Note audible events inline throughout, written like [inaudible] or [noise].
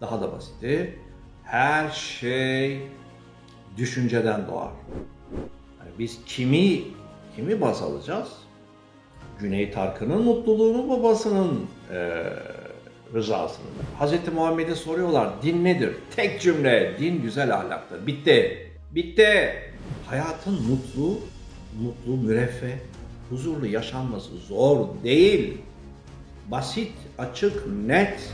Daha da basiti, her şey düşünceden doğar. Yani biz kimi kimi baz alacağız? Cüneyt Arkın'ın mutluluğunu, babasının eee rızasını. Hazreti Muhammed'e soruyorlar din nedir? Tek cümle din güzel ahlaktır. Bitti. Bitti. Hayatın mutlu, mutlu, müreffeh, huzurlu yaşanması zor değil. Basit, açık, net.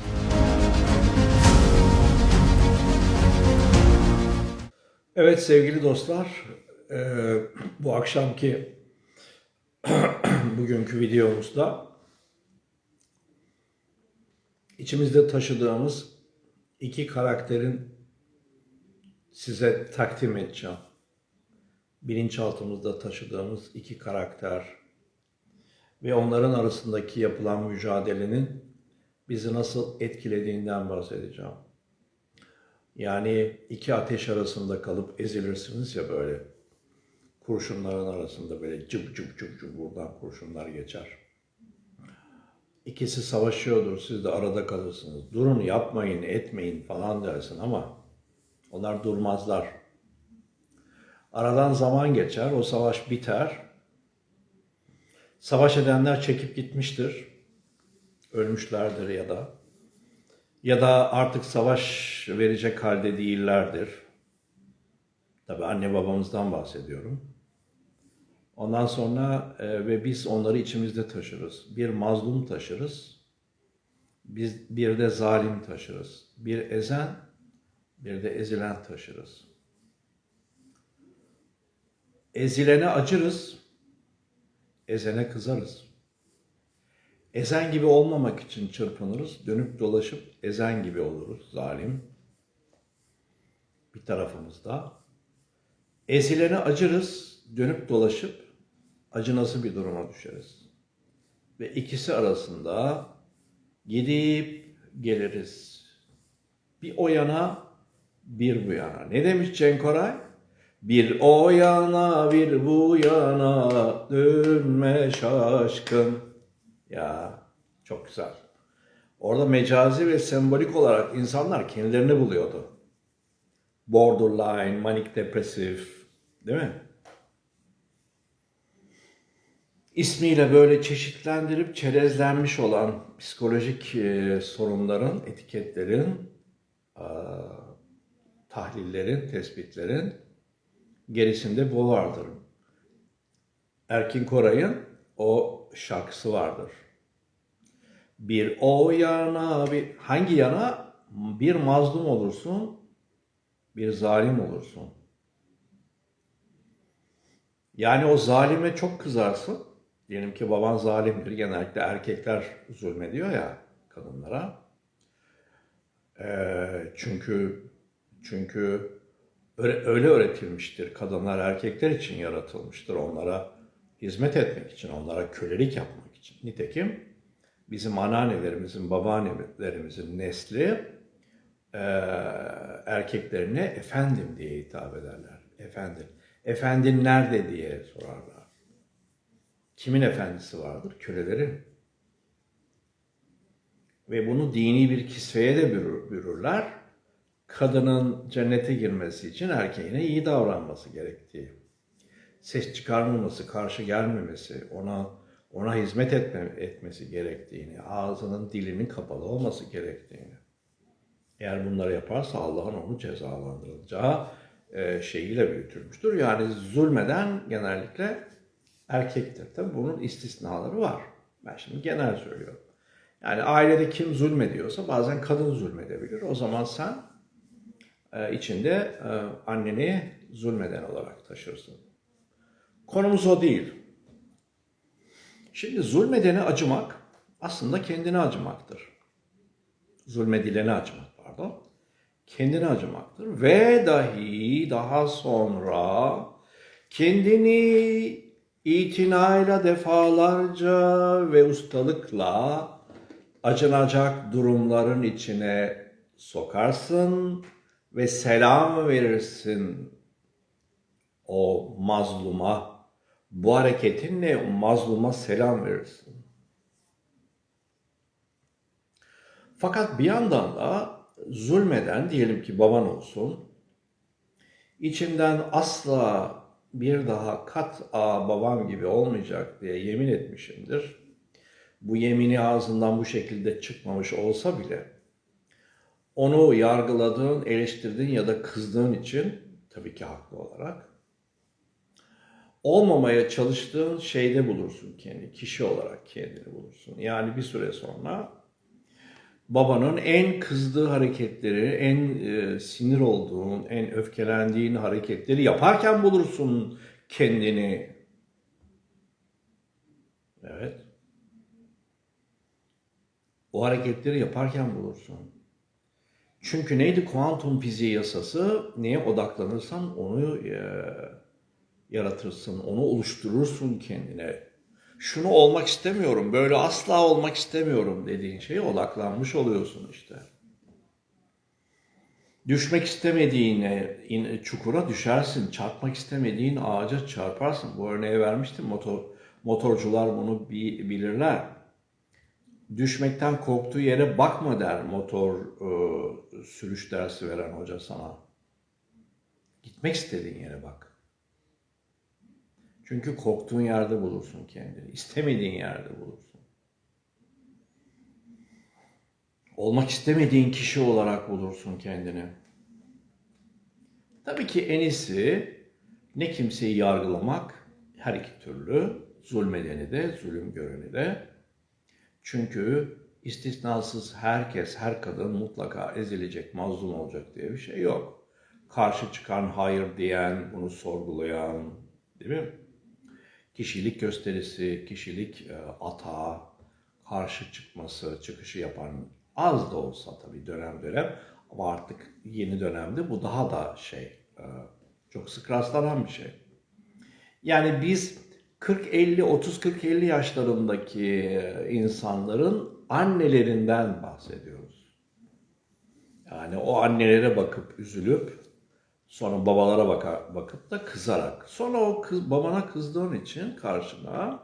Evet sevgili dostlar, eee, bu akşamki [clears throat] bugünkü videomuzda içimizde taşıdığımız iki karakterin size takdim edeceğim. Bilinçaltımızda taşıdığımız iki karakter ve onların arasındaki yapılan mücadelenin bizi nasıl etkilediğinden bahsedeceğim. Yani iki ateş arasında kalıp ezilirsiniz ya böyle. Kurşunların arasında böyle cıp cıp cıp cıp buradan kurşunlar geçer. İkisi savaşıyordur, siz de arada kalırsınız. Durun yapmayın, etmeyin falan dersin ama onlar durmazlar. Aradan zaman geçer, o savaş biter. Savaş edenler çekip gitmiştir. Ölmüşlerdir ya da. Ya da artık savaş verecek halde değillerdir. Tabii anne babamızdan bahsediyorum. Ondan sonra e, ve biz onları içimizde taşırız. Bir mazlum taşırız. Biz bir de zalim taşırız. Bir ezen, bir de ezilen taşırız. Ezilene acırız, ezene kızarız. Ezen gibi olmamak için çırpınırız, dönüp dolaşıp ezen gibi oluruz, zalim. Bir tarafımızda. Ezilene acırız, dönüp dolaşıp acınası bir duruma düşeriz. Ve ikisi arasında gidip geliriz. Bir o yana, bir bu yana. Ne demiş Cenk Koray? Bir o yana, bir bu yana, dönme şaşkın. Ya çok güzel. Orada mecazi ve sembolik olarak insanlar kendilerini buluyordu. Borderline, manik depresif, değil mi? ismiyle böyle çeşitlendirip çerezlenmiş olan psikolojik e, sorunların, etiketlerin, e, tahlillerin, tespitlerin gerisinde bu vardır. Erkin Koray'ın o şarkısı vardır. Bir o yana, bir hangi yana bir mazlum olursun, bir zalim olursun. Yani o zalime çok kızarsın. Diyelim ki baban zalimdir. Genellikle erkekler zulmediyor ya kadınlara. Ee, çünkü çünkü öyle, öyle öğretilmiştir. Kadınlar erkekler için yaratılmıştır. Onlara hizmet etmek için, onlara kölelik yapmak için. Nitekim bizim anneannelerimizin, babaannelerimizin nesli e, erkeklerine efendim diye hitap ederler. Efendim. Efendin nerede diye sorarlar. Kimin efendisi vardır? Köleleri. Ve bunu dini bir kisveye de bürür, bürürler. Kadının cennete girmesi için erkeğine iyi davranması gerektiği. Ses çıkarmaması, karşı gelmemesi, ona ona hizmet etme, etmesi gerektiğini, ağzının dilinin kapalı olması gerektiğini. Eğer bunları yaparsa Allah'ın onu cezalandıracağı e, şeyiyle büyütülmüştür. Yani zulmeden genellikle erkektir. Tabi bunun istisnaları var. Ben şimdi genel söylüyorum. Yani ailede kim zulmediyorsa bazen kadın zulmedebilir. O zaman sen e, içinde e, anneni zulmeden olarak taşırsın. Konumuz o değil. Şimdi zulmedene acımak aslında kendine acımaktır. Zulmedilene acımak pardon. Kendine acımaktır. Ve dahi daha sonra kendini itinayla defalarca ve ustalıkla acınacak durumların içine sokarsın ve selam verirsin o mazluma. Bu hareketinle mazluma selam verirsin. Fakat bir yandan da zulmeden diyelim ki baban olsun. İçinden asla bir daha kat a babam gibi olmayacak diye yemin etmişimdir. Bu yemini ağzından bu şekilde çıkmamış olsa bile onu yargıladığın, eleştirdiğin ya da kızdığın için tabii ki haklı olarak olmamaya çalıştığın şeyde bulursun kendi, kişi olarak kendini bulursun. Yani bir süre sonra babanın en kızdığı hareketleri, en e, sinir olduğun, en öfkelendiğin hareketleri yaparken bulursun kendini. Evet. O hareketleri yaparken bulursun. Çünkü neydi kuantum fiziği yasası? Neye odaklanırsan onu e, yaratırsın, onu oluşturursun kendine. Şunu olmak istemiyorum, böyle asla olmak istemiyorum dediğin şeye odaklanmış oluyorsun işte. Düşmek istemediğine in- çukura düşersin, çarpmak istemediğin ağaca çarparsın. Bu örneği vermiştim, motor, motorcular bunu bi- bilirler. Düşmekten korktuğu yere bakma der motor e, sürüş dersi veren hoca sana. Gitmek istediğin yere bak. Çünkü korktuğun yerde bulursun kendini. istemediğin yerde bulursun. Olmak istemediğin kişi olarak bulursun kendini. Tabii ki en iyisi ne kimseyi yargılamak her iki türlü. Zulmedeni de, zulüm göreni de. Çünkü istisnasız herkes, her kadın mutlaka ezilecek, mazlum olacak diye bir şey yok. Karşı çıkan, hayır diyen, bunu sorgulayan, değil mi? Kişilik gösterisi, kişilik e, karşı çıkması, çıkışı yapan az da olsa tabii dönem dönem ama artık yeni dönemde bu daha da şey e, çok sık rastlanan bir şey. Yani biz 40-50, 30-40-50 yaşlarındaki insanların annelerinden bahsediyoruz. Yani o annelere bakıp üzülüp Sonra babalara baka, bakıp da kızarak. Sonra o kız, babana kızdığın için karşına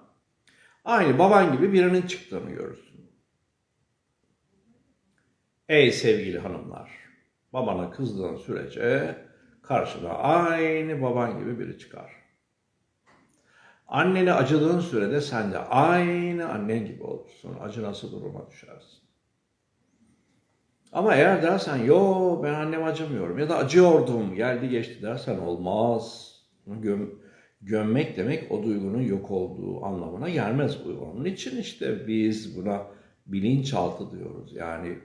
aynı baban gibi birinin çıktığını görürsün. Ey sevgili hanımlar, babana kızdığın sürece karşına aynı baban gibi biri çıkar. Annene acıdığın sürede sen de aynı annen gibi olursun. Acınası duruma düşersin. Ama eğer dersen yo ben anneme acımıyorum ya da acıyordum geldi geçti dersen olmaz. Göm, gömmek demek o duygunun yok olduğu anlamına gelmez. Onun için işte biz buna bilinçaltı diyoruz. Yani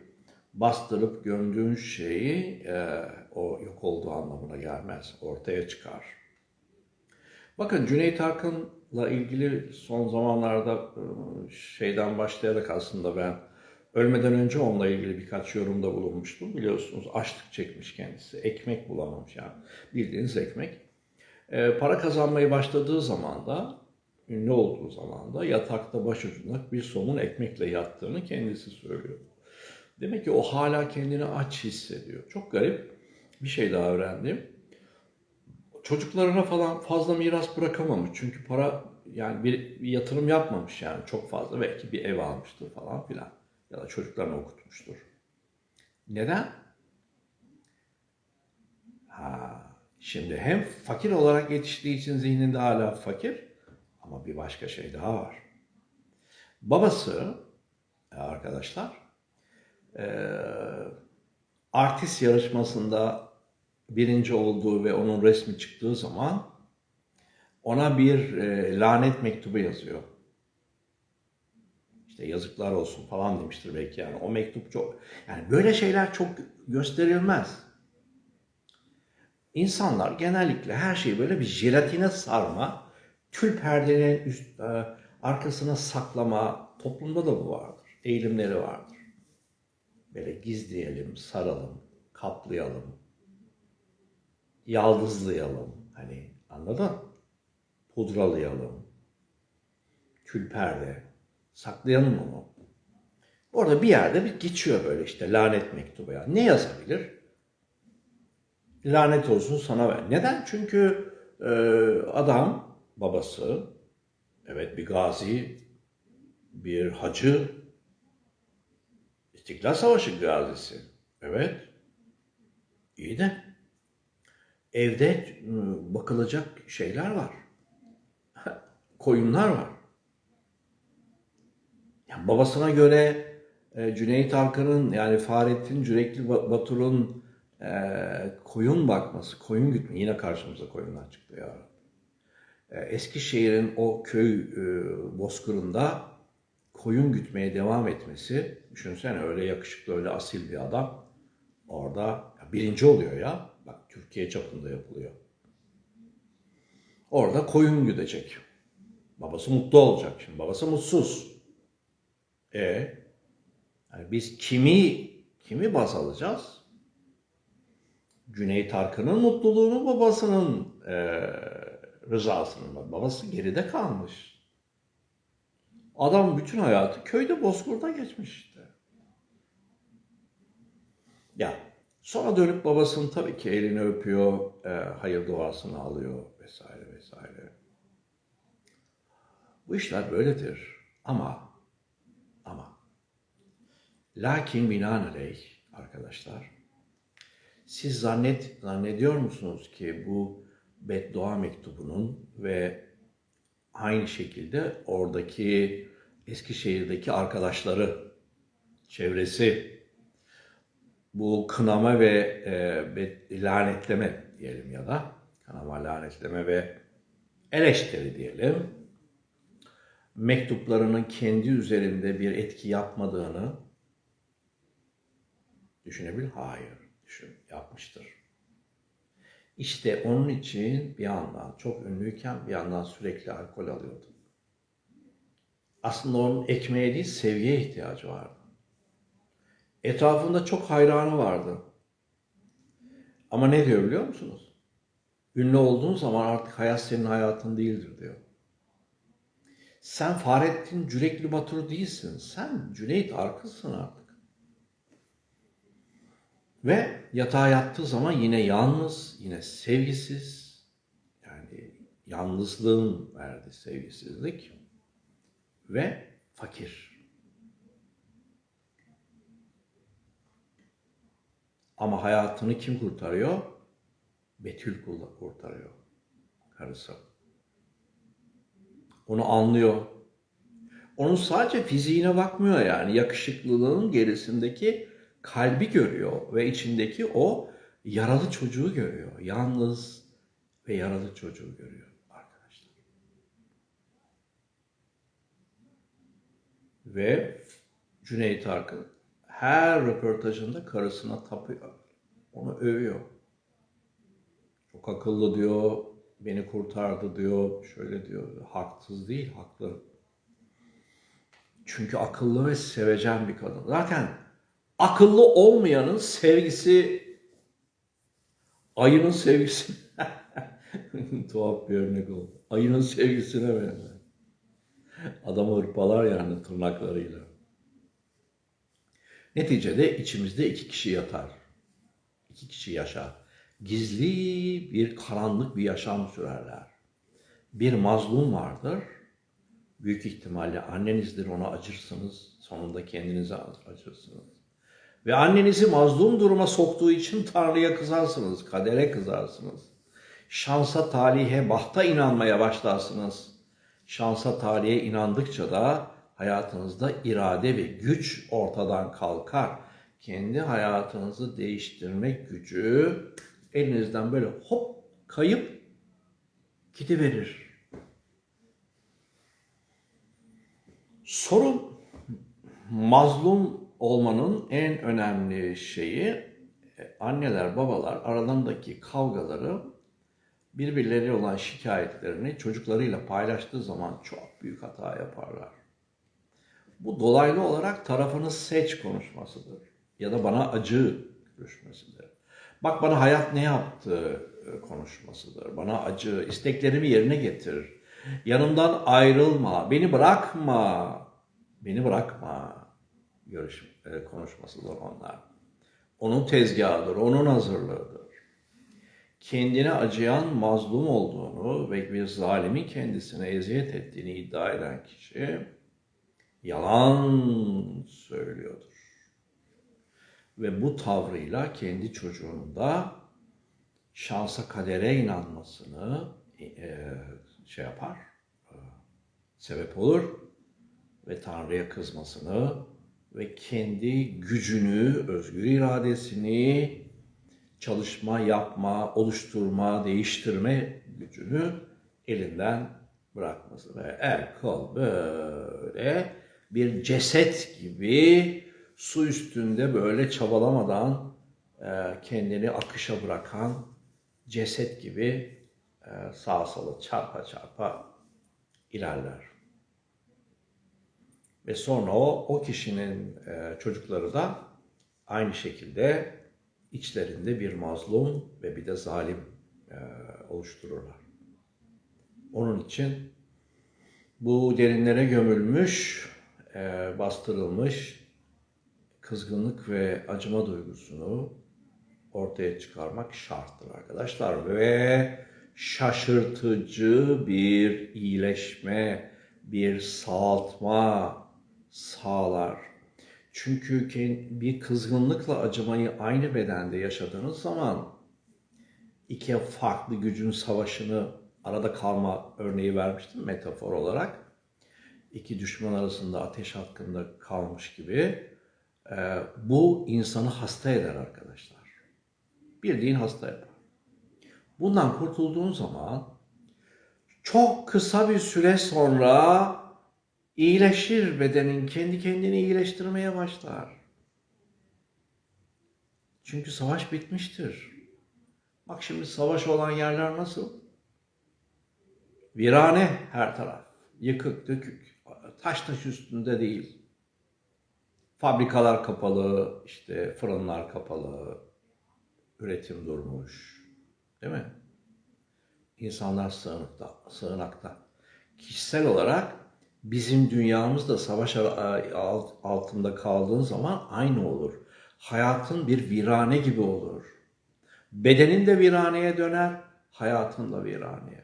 bastırıp gömdüğün şeyi e, o yok olduğu anlamına gelmez. Ortaya çıkar. Bakın Cüneyt Arkın'la ilgili son zamanlarda şeyden başlayarak aslında ben Ölmeden önce onunla ilgili birkaç yorumda bulunmuştum. Biliyorsunuz açlık çekmiş kendisi. Ekmek bulamamış yani. Bildiğiniz ekmek. E, para kazanmayı başladığı zaman da, ünlü olduğu zaman da yatakta başucunda bir somun ekmekle yattığını kendisi söylüyor. Demek ki o hala kendini aç hissediyor. Çok garip bir şey daha öğrendim. Çocuklarına falan fazla miras bırakamamış. Çünkü para yani bir, bir yatırım yapmamış yani çok fazla. Belki bir ev almıştır falan filan ya da çocuklarını okutmuştur. Neden? Ha, şimdi hem fakir olarak yetiştiği için zihninde hala fakir ama bir başka şey daha var. Babası e, arkadaşlar e, artist yarışmasında birinci olduğu ve onun resmi çıktığı zaman ona bir e, lanet mektubu yazıyor işte yazıklar olsun falan demiştir belki yani. O mektup çok yani böyle şeyler çok gösterilmez. İnsanlar genellikle her şeyi böyle bir jelatine sarma, tül perdenin üst, e, arkasına saklama toplumda da bu vardır. Eğilimleri vardır. Böyle gizleyelim, saralım, kaplayalım, yaldızlayalım. Hani anladın? Pudralayalım. Tül perde. Saklayalım onu. Orada bir yerde bir geçiyor böyle işte lanet mektubu ya. Ne yazabilir? Lanet olsun sana ver. Neden? Çünkü e, adam, babası, evet bir gazi, bir hacı, İstiklal Savaşı gazisi. Evet. İyi de evde ıı, bakılacak şeyler var. [laughs] Koyunlar var. Yani babasına göre e, Cüneyt Arkın'ın yani Fahrettin Cürekli Ba- Batur'un e, koyun bakması, koyun gütme yine karşımıza koyunlar çıktı ya. E, Eskişehir'in o köy e, bozkırında koyun gütmeye devam etmesi, düşünsene öyle yakışıklı, öyle asil bir adam orada birinci oluyor ya. Bak Türkiye çapında yapılıyor. Orada koyun güdecek. Babası mutlu olacak şimdi. Babası mutsuz. E yani biz kimi kimi baz alacağız? Cüneyt Arkın'ın mutluluğunu babasının e, rızasının. Babası geride kalmış. Adam bütün hayatı köyde bozkurda geçmiş işte. Ya sonra dönüp babasının tabii ki elini öpüyor, e, hayır duasını alıyor vesaire vesaire. Bu işler böyledir. Ama lakin binaenaleyh arkadaşlar siz zannet zannediyor musunuz ki bu beddua mektubunun ve aynı şekilde oradaki Eskişehir'deki arkadaşları, çevresi bu kınama ve e, lanetleme diyelim ya da kınama, lanetleme ve eleştiri diyelim mektuplarının kendi üzerinde bir etki yapmadığını düşünebilir. Hayır, düşün, yapmıştır. İşte onun için bir yandan çok ünlüyken bir yandan sürekli alkol alıyordu. Aslında onun ekmeğe değil sevgiye ihtiyacı vardı. Etrafında çok hayranı vardı. Ama ne diyor biliyor musunuz? Ünlü olduğun zaman artık hayat senin hayatın değildir diyor. Sen Fahrettin Cürekli Batur değilsin. Sen Cüneyt Arkın'sın artık. Ve yatağa yattığı zaman yine yalnız, yine sevgisiz. Yani yalnızlığın verdiği sevgisizlik ve fakir. Ama hayatını kim kurtarıyor? Betül kurtarıyor. Karısı. Onu anlıyor. Onun sadece fiziğine bakmıyor yani. Yakışıklılığın gerisindeki kalbi görüyor ve içindeki o yaralı çocuğu görüyor. Yalnız ve yaralı çocuğu görüyor arkadaşlar. Ve Cüneyt Arkın her röportajında karısına tapıyor. Onu övüyor. Çok akıllı diyor, beni kurtardı diyor, şöyle diyor. Haksız değil, haklı. Çünkü akıllı ve sevecen bir kadın. Zaten akıllı olmayanın sevgisi ayının sevgisi [laughs] tuhaf bir örnek oldu. Ayının sevgisine benzer. Adamı hırpalar yani tırnaklarıyla. Neticede içimizde iki kişi yatar. İki kişi yaşar. Gizli bir karanlık bir yaşam sürerler. Bir mazlum vardır. Büyük ihtimalle annenizdir ona acırsınız. Sonunda kendinize acırsınız. Ve annenizi mazlum duruma soktuğu için Tanrı'ya kızarsınız, kadere kızarsınız. Şansa, talihe, bahta inanmaya başlarsınız. Şansa, talihe inandıkça da hayatınızda irade ve güç ortadan kalkar. Kendi hayatınızı değiştirmek gücü elinizden böyle hop kayıp gidiverir. Sorun mazlum olmanın en önemli şeyi e, anneler babalar aralarındaki kavgaları birbirleri olan şikayetlerini çocuklarıyla paylaştığı zaman çok büyük hata yaparlar. Bu dolaylı olarak tarafını seç konuşmasıdır. Ya da bana acı görüşmesidir. Bak bana hayat ne yaptı e, konuşmasıdır. Bana acı, isteklerimi yerine getir. Yanımdan ayrılma, beni bırakma, beni bırakma görüş e, konuşmasıdır onlar. Onun tezgahıdır, onun hazırlığıdır. Kendine acıyan mazlum olduğunu ve bir zalimin kendisine eziyet ettiğini iddia eden kişi yalan söylüyordur. ve bu tavrıyla kendi çocuğunun da şansa kadere inanmasını e, şey yapar, e, sebep olur ve Tanrı'ya kızmasını ve kendi gücünü, özgür iradesini çalışma, yapma, oluşturma, değiştirme gücünü elinden bırakması ve el kol böyle bir ceset gibi su üstünde böyle çabalamadan e, kendini akışa bırakan ceset gibi e, sağa sola çarpa çarpa ilerler. Ve sonra o, o kişinin e, çocukları da aynı şekilde içlerinde bir mazlum ve bir de zalim e, oluştururlar. Onun için bu derinlere gömülmüş, e, bastırılmış kızgınlık ve acıma duygusunu ortaya çıkarmak şarttır arkadaşlar. Ve şaşırtıcı bir iyileşme, bir sağaltma sağlar. Çünkü bir kızgınlıkla acımayı aynı bedende yaşadığınız zaman iki farklı gücün savaşını arada kalma örneği vermiştim metafor olarak. İki düşman arasında ateş hakkında kalmış gibi. Ee, bu insanı hasta eder arkadaşlar. Bildiğin hasta eder. Bundan kurtulduğun zaman çok kısa bir süre sonra iyileşir bedenin, kendi kendini iyileştirmeye başlar. Çünkü savaş bitmiştir. Bak şimdi savaş olan yerler nasıl? Virane her taraf. Yıkık, dökük. Taş taş üstünde değil. Fabrikalar kapalı, işte fırınlar kapalı. Üretim durmuş. Değil mi? İnsanlar sığınakta. sığınakta. Kişisel olarak bizim dünyamız da savaş altında kaldığın zaman aynı olur. Hayatın bir virane gibi olur. Bedenin de viraneye döner, hayatın da viraneye.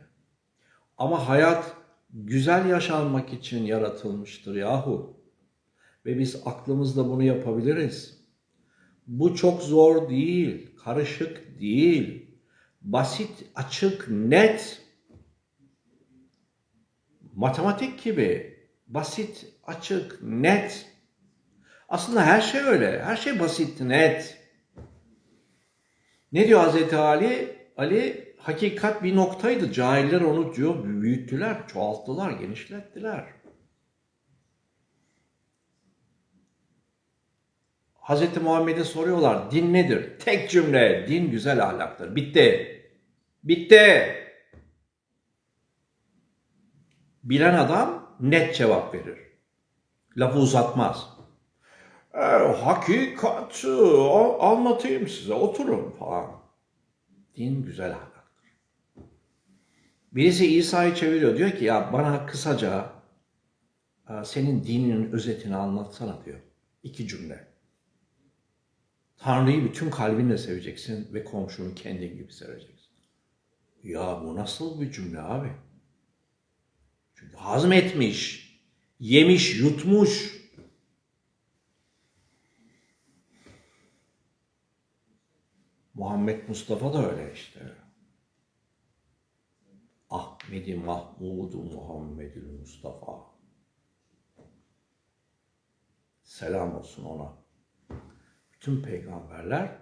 Ama hayat güzel yaşanmak için yaratılmıştır yahu. Ve biz aklımızda bunu yapabiliriz. Bu çok zor değil, karışık değil. Basit, açık, net. Matematik gibi basit, açık, net. Aslında her şey öyle. Her şey basit, net. Ne diyor Hazreti Ali? Ali hakikat bir noktaydı. Cahiller onu diyor büyüttüler, çoğalttılar, genişlettiler. Hazreti Muhammed'e soruyorlar din nedir? Tek cümle din güzel ahlaktır. Bitti. Bitti. Bilen adam net cevap verir. Lafı uzatmaz. E, hakikati anlatayım size oturun falan. Din güzel ahlaktır. Birisi İsa'yı çeviriyor diyor ki ya bana kısaca e, senin dininin özetini anlatsana diyor. İki cümle. Tanrı'yı bütün kalbinle seveceksin ve komşunu kendin gibi seveceksin. Ya bu nasıl bir cümle abi? Çünkü hazmetmiş, yemiş, yutmuş. Muhammed Mustafa da öyle işte. Ahmedi Mahmudu Muhammedül Mustafa. Selam olsun ona. Bütün peygamberler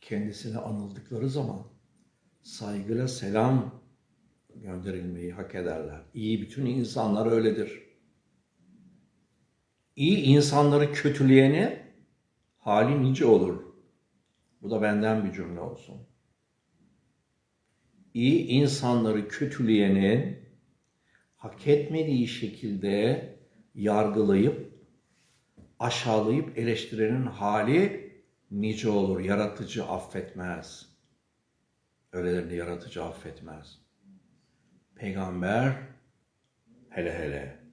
kendisine anıldıkları zaman saygıyla selam gönderilmeyi hak ederler. İyi bütün insanlar öyledir. İyi insanları kötüleyeni hali nice olur. Bu da benden bir cümle olsun. İyi insanları kötüleyenin hak etmediği şekilde yargılayıp aşağılayıp eleştirenin hali nice olur. Yaratıcı affetmez. Öylelerini yaratıcı affetmez. Peygamber hele hele.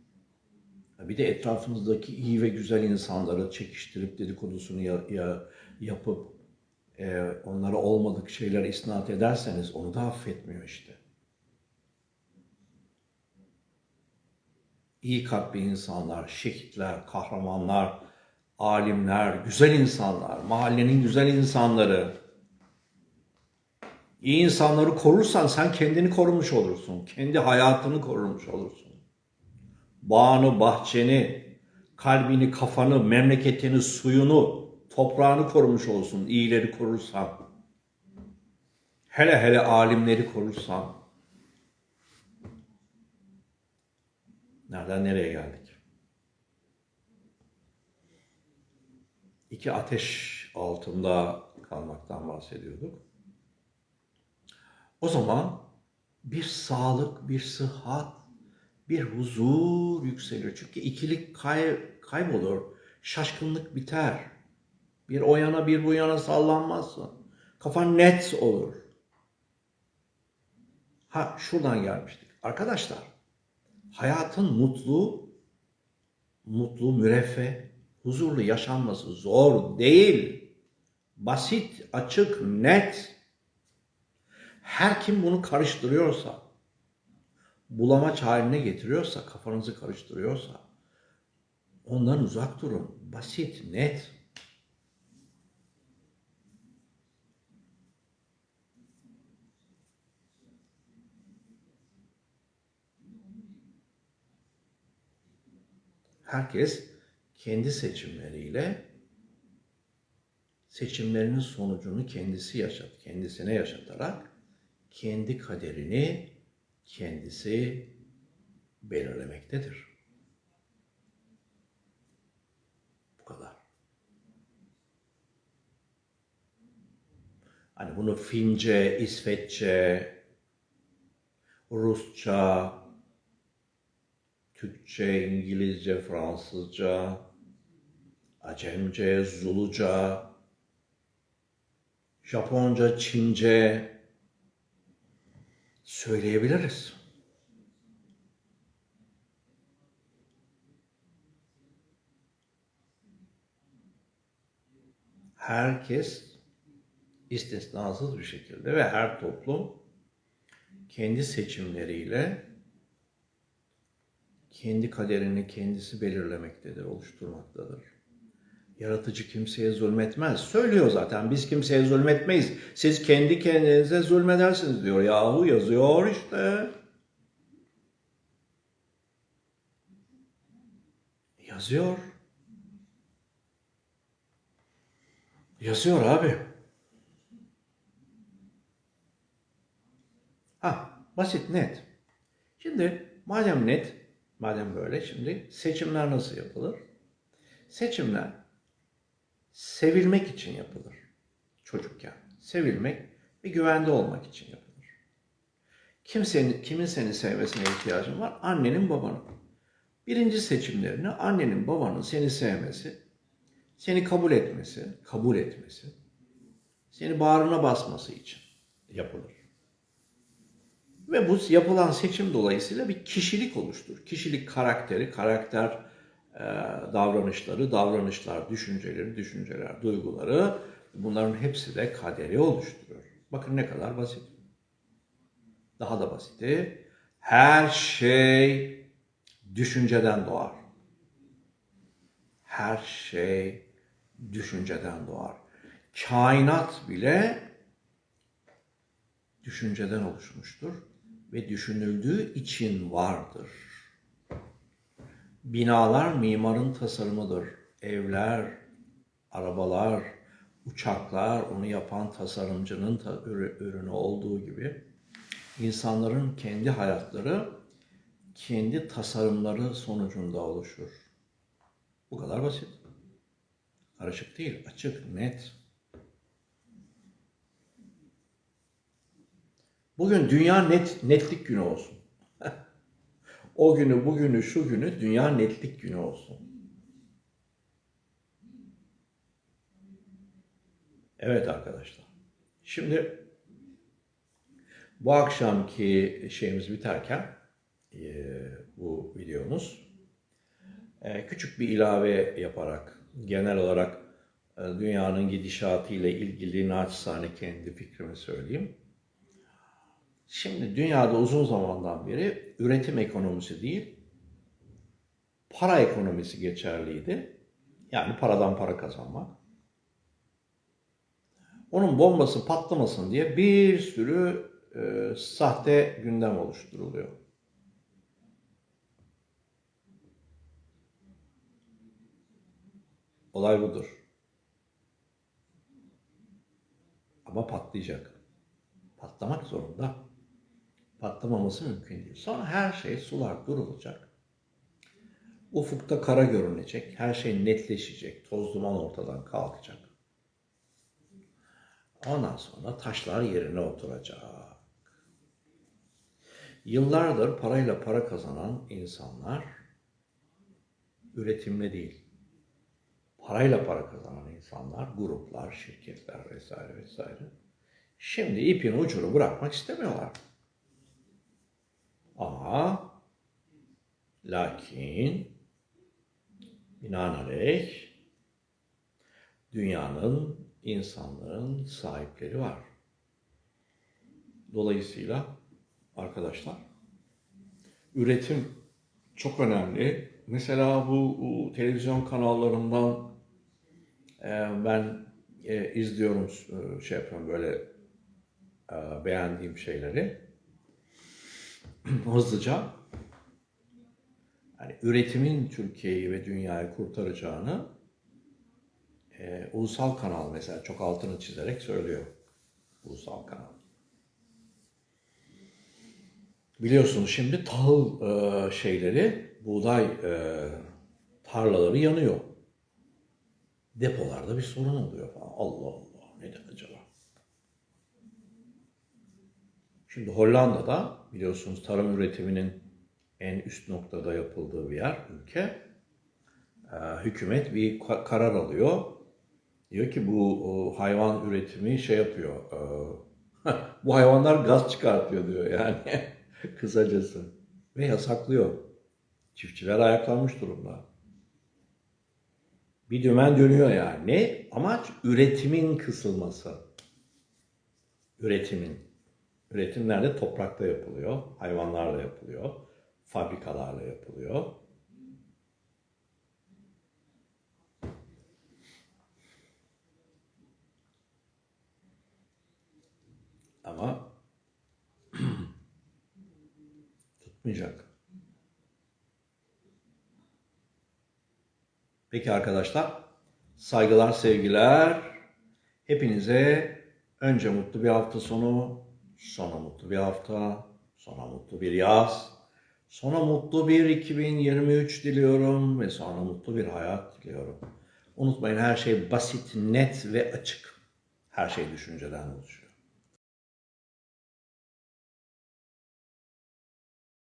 Bir de etrafınızdaki iyi ve güzel insanları çekiştirip dedikodusunu ya, ya, yapıp e, onlara olmadık şeyler isnat ederseniz onu da affetmiyor işte. iyi kalpli insanlar, şehitler, kahramanlar, alimler, güzel insanlar, mahallenin güzel insanları. İyi insanları korursan sen kendini korumuş olursun. Kendi hayatını korumuş olursun. Bağını, bahçeni, kalbini, kafanı, memleketini, suyunu, toprağını korumuş olsun. İyileri korursan. Hele hele alimleri korursan. Nereden nereye geldik? İki ateş altında kalmaktan bahsediyorduk. O zaman bir sağlık, bir sıhhat, bir huzur yükselir. Çünkü ikilik kay, kaybolur, şaşkınlık biter. Bir o yana bir bu yana sallanmazsın. Kafan net olur. Ha şuradan gelmiştik. Arkadaşlar hayatın mutlu, mutlu, müreffeh, huzurlu yaşanması zor değil. Basit, açık, net. Her kim bunu karıştırıyorsa, bulamaç haline getiriyorsa, kafanızı karıştırıyorsa ondan uzak durun. Basit, net. Herkes kendi seçimleriyle seçimlerinin sonucunu kendisi yaşat, kendisine yaşatarak kendi kaderini kendisi belirlemektedir. Bu kadar. Hani bunu Fince, İsveççe, Rusça, Türkçe, İngilizce, Fransızca, Acemce, Zuluca, Japonca, Çince söyleyebiliriz. Herkes istisnasız bir şekilde ve her toplum kendi seçimleriyle kendi kaderini kendisi belirlemektedir, oluşturmaktadır. Yaratıcı kimseye zulmetmez. Söylüyor zaten biz kimseye zulmetmeyiz. Siz kendi kendinize zulmedersiniz diyor. Yahu yazıyor işte. Yazıyor. Yazıyor abi. Ha, basit, net. Şimdi madem net, madem böyle şimdi seçimler nasıl yapılır? Seçimler sevilmek için yapılır çocukken. Sevilmek ve güvende olmak için yapılır. Kimsenin, kimin seni sevmesine ihtiyacın var? Annenin babanın. Birinci seçimlerini annenin babanın seni sevmesi, seni kabul etmesi, kabul etmesi, seni bağrına basması için yapılır. Ve bu yapılan seçim dolayısıyla bir kişilik oluştur. Kişilik karakteri, karakter davranışları, davranışlar, düşünceleri, düşünceler, duyguları bunların hepsi de kaderi oluşturuyor. Bakın ne kadar basit. Daha da basiti. Her şey düşünceden doğar. Her şey düşünceden doğar. Kainat bile düşünceden oluşmuştur ve düşünüldüğü için vardır. Binalar mimarın tasarımıdır. Evler, arabalar, uçaklar onu yapan tasarımcının ta ürünü olduğu gibi insanların kendi hayatları kendi tasarımları sonucunda oluşur. Bu kadar basit. Karışık değil, açık, net. Bugün dünya net netlik günü olsun. O günü, bugünü, şu günü dünya netlik günü olsun. Evet arkadaşlar. Şimdi bu akşamki şeyimiz biterken e, bu videomuz e, küçük bir ilave yaparak genel olarak e, dünyanın gidişatı ile ilgili naçizane kendi fikrimi söyleyeyim. Şimdi dünyada uzun zamandan beri üretim ekonomisi değil, para ekonomisi geçerliydi. Yani paradan para kazanmak. Onun bombası patlamasın diye bir sürü e, sahte gündem oluşturuluyor. Olay budur. Ama patlayacak. Patlamak zorunda. Patlamaması mümkün değil. Sonra her şey sular durulacak. Ufukta kara görünecek. Her şey netleşecek. Toz duman ortadan kalkacak. Ondan sonra taşlar yerine oturacak. Yıllardır parayla para kazanan insanlar üretimle değil, parayla para kazanan insanlar, gruplar, şirketler vesaire vesaire. Şimdi ipin ucunu bırakmak istemiyorlar. Ama lakin binaenaleyh dünyanın, insanlığın sahipleri var. Dolayısıyla arkadaşlar üretim çok önemli. Mesela bu, bu televizyon kanallarından e, ben e, izliyorum, e, şey yapıyorum böyle e, beğendiğim şeyleri [clears throat] hızlıca yani üretimin Türkiye'yi ve dünyayı kurtaracağını e, ulusal kanal mesela çok altını çizerek söylüyor. Ulusal kanal. Biliyorsunuz şimdi tahıl e, şeyleri, buğday e, tarlaları yanıyor. Depolarda bir sorun oluyor falan. Allah Allah neden acaba? Şimdi Hollanda'da biliyorsunuz tarım üretiminin en üst noktada yapıldığı bir yer, ülke. Ee, hükümet bir ka- karar alıyor. Diyor ki bu hayvan üretimi şey yapıyor. e, [laughs] bu hayvanlar gaz çıkartıyor diyor yani. [laughs] Kısacası. Ve yasaklıyor. Çiftçiler ayaklanmış durumda. Bir dümen dönüyor yani. Amaç üretimin kısılması. Üretimin. Üretim nerede? Toprakta yapılıyor, hayvanlarla yapılıyor, fabrikalarla yapılıyor. Ama [clears throat] tutmayacak. Peki arkadaşlar, saygılar, sevgiler. Hepinize önce mutlu bir hafta sonu, sonra mutlu bir hafta, sonra mutlu bir yaz, sonra mutlu bir 2023 diliyorum ve sonra mutlu bir hayat diliyorum. Unutmayın her şey basit, net ve açık. Her şey düşünceden oluşuyor.